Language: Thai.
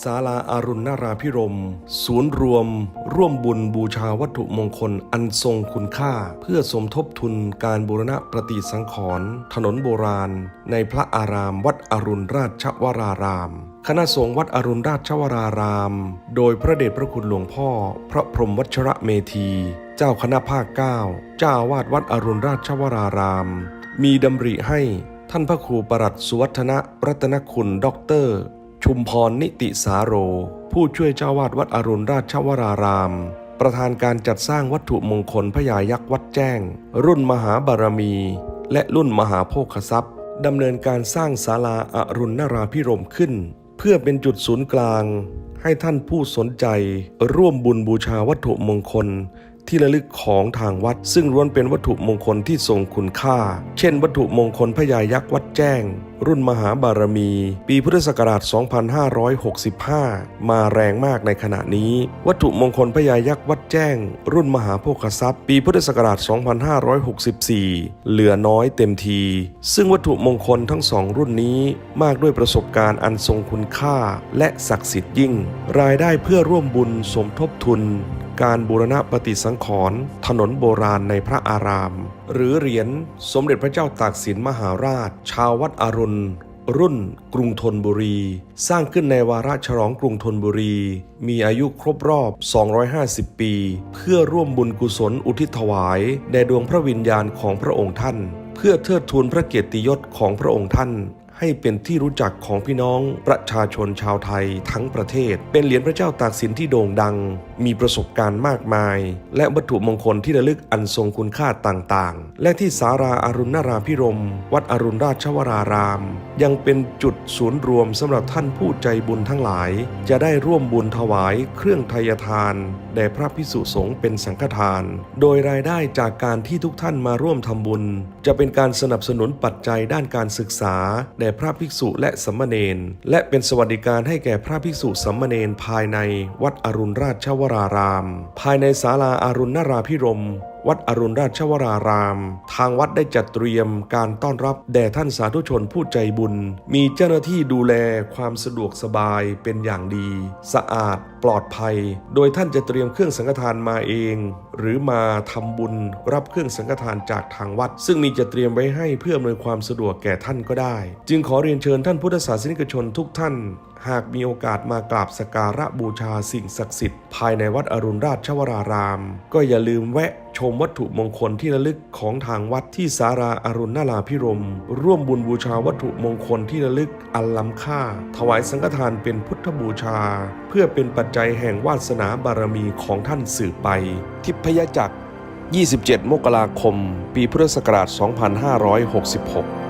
ศาลาอารุณนาราพิรม ศูนย์รวม ร่วมบุญบูชาวัตถุมงคลอันทรงคุณค่า เพื่อสมทบทุนการบูรณะประติสังขรณ์ถนนโบราณ ในพระอารามวัดอรุณราชวราราม คณะสงฆ์วัดอรุณราชวราราม โดยพระเดชพระคุณหลวงพ่อ พระพรหมวัชระเมธี เจ้าคณะภาคเก้าเจ้าอาวาดวัดอรุณราชวราราม มีดำริให้ท่านพระครูประหลัดสุวัฒนะรัตนคุณด็อกเตอร์ ชุมพรนิติสาโร ผู้ช่วยเจ้าวาดวัดอรุณราชวราราม ประธานการจัดสร้างวัตถุมงคลพญายักษ์วัดแจ้ง รุ่นมหาบารมี และรุ่นมหาโภคทรัพย์ดำเนินการสร้างศาลาอารุณนาราพิรมขึ้น เพื่อเป็นจุดศูนย์กลาง ให้ท่านผู้สนใจ ร่วมบุญบูชาวัตถุมงคล ที่ระลึกของทางวัด ซึ่งล้วนเป็นวัตถุมงคลที่ทรงคุณค่า เช่น วัตถุมงคลพญายักษ์วัดแจ้ง รุ่นมหาบารมี ปีพุทธศักราช 2565 มาแรงมากในขณะนี้ วัตถุมงคลพญายักษ์วัดแจ้ง รุ่นมหาโภคทรัพย์ ปีพุทธศักราช 2564 เหลือน้อยเต็มที ซึ่งวัตถุมงคลทั้งสองรุ่นนี้มากด้วยประสบการณ์อันทรงคุณค่า และศักดิ์สิทธิ์ยิ่ง รายได้เพื่อร่วมบุญสมทบทุน การบูรณะปฏิสังขรณ์ถนนโบราณในพระอาราม หรือเหรียญสมเด็จพระเจ้าตากสินมหาราช ชาววัดอรุณ รุ่นกรุงธนบุรี สร้างขึ้นในวาระฉลองกรุงธนบุรี มีอายุครบรอบ 250 ปี เพื่อร่วมบุญกุศลอุทิศถวายแด่ดวงพระวิญญาณของพระองค์ท่าน เพื่อเทิดทูนพระเกียรติยศของพระองค์ท่าน ให้เป็นที่รู้จักของพี่น้องประชาชนชาวไทยทั้งประเทศ เป็นเหรียญพระเจ้าตากสินที่โด่งดัง มีประสบการณ์มากมาย และวัตถุมงคลที่ระลึกอันทรงคุณค่าต่างๆ และที่สาราอารุณนาราพิรม วัดอรุณราชวราราม ยังเป็นจุดศูนย์รวมสำหรับท่านผู้ใจบุญทั้งหลาย จะได้ร่วมบุญถวายเครื่องไทยทานแด่พระพิสุสงฆ์เป็นสังฆทาน โดยรายได้จากการที่ทุกท่านมาร่วมทำบุญ จะเป็นการสนับสนุนปัจจัยด้านการศึกษาแด่พระภิกษุและสัมมาเนนและเป็นสวัสดิการให้แก่พระภิกษุสัมมาเนนภายในวัดอรุณราชวราราม ภายในศาลาอารุณนาราพิรม วัดอรุณราชวราราม ทางวัดได้จัดเตรียมการต้อนรับแด่ท่านสาธุชนผู้ใจบุญ มีเจ้าหน้าที่ดูแลความสะดวกสบายเป็นอย่างดี สะอาดปลอดภัย โดยท่านจะเตรียมเครื่องสังฆทานมาเอง หรือมาทำบุญรับเครื่องสังฆทานจากทางวัด ซึ่งมีจะเตรียมไว้ให้เพื่ออำนวยความสะดวกแก่ท่านก็ได้ จึงขอเรียนเชิญท่านพุทธศาสนิกชนทุกท่านหากมีโอกาสมากราบสกการะบูชาสิ่งศักดิ์สิทธิ์ภายในวัดอรุณราชวราราม ก็อย่าลืมแวะ ชมวัตถุมงคลที่ระลึกของทางวัดที่สาราอารุณนาราพิรม ร่วมบุญบูชาวัตถุมงคลที่ระลึกอันล้ำค่า ถวายสังฆทานเป็นพุทธบูชา เพื่อเป็นปัจจัยแห่งวาสนาบารมีของท่านสืบไป ทิพยจักร 27 มกราคม ปีพุทธศักราช 2566